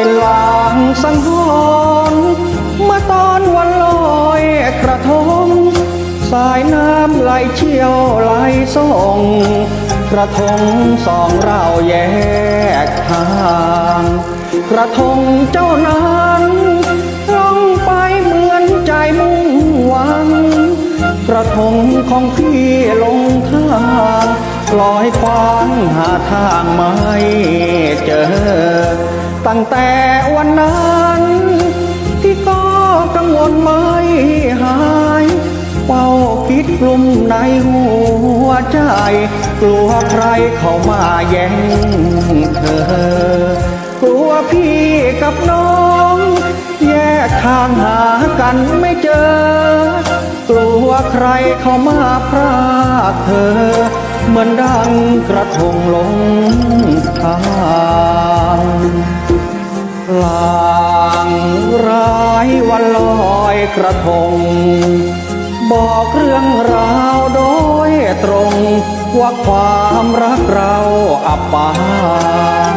เป็นลางสังหรณ์เมื่อตอนวันลอยกระทง สายน้ำไหลเชี่ยวไหลส่ง กระทงสองเราแยกทาง กระทงเจ้านั้นล่องไปเหมือนใจมุ่งหวัง กระทงของพี่ลงทางลอยควางหาทางไม่ ตั้งแต่วันนั้น ที่ก็กังวลไม่หายเป้าคิดกลุ่มในหัวใจ กลัวใครเข้ามาแย่งเธอ กลัวพี่กับน้อง แยกทางหากันไม่เจอ กลัวใครเข้ามาพรากเธอ เหมือนดังกระทงลงทาง ลางร้ายวันลอยกระทง บอกเรื่องราวโดยตรง ว่าความรักเราอับปาง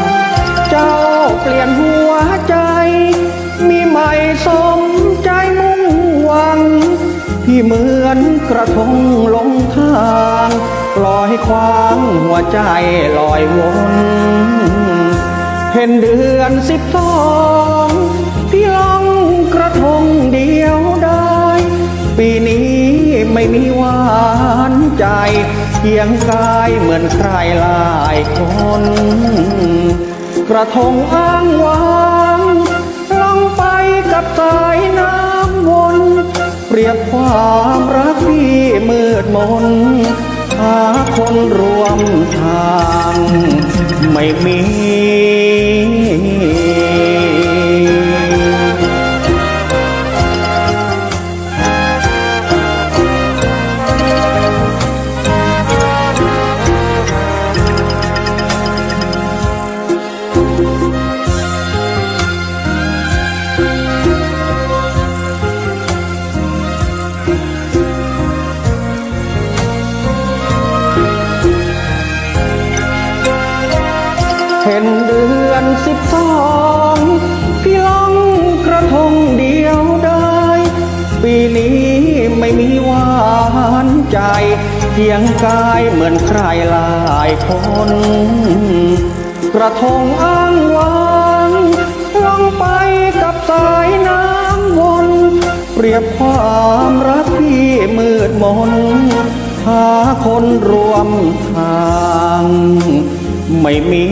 เจ้าเปลี่ยนหัวใจ มีใหม่สมใจมุ่งหวัง พี่เหมือนกระทงลงทางลอยควางหัวใจลอยวน เห็นเดือนสิบสองพี่ลองกระทงเดียวได้ ปีนี้ไม่มีหวานใจเคียงกายเหมือนใครหลายคน กระทงอ้างว้างล่องไปกับสายน้ำวนเปรียบความรักพี่มืดมนหาคนรวมทาง ไม่มี เห็นเดือนสิบสองพี่ลองกระทงเดียวได้ ปีนี้ไม่มีหวานใจเพียงกายเหมือนใครหลายคน กระทงอ้างว้างล่องไปกับสายน้ำวน เปรียบความรักพี่มืดมนหาคนรวมทาง ไม่มี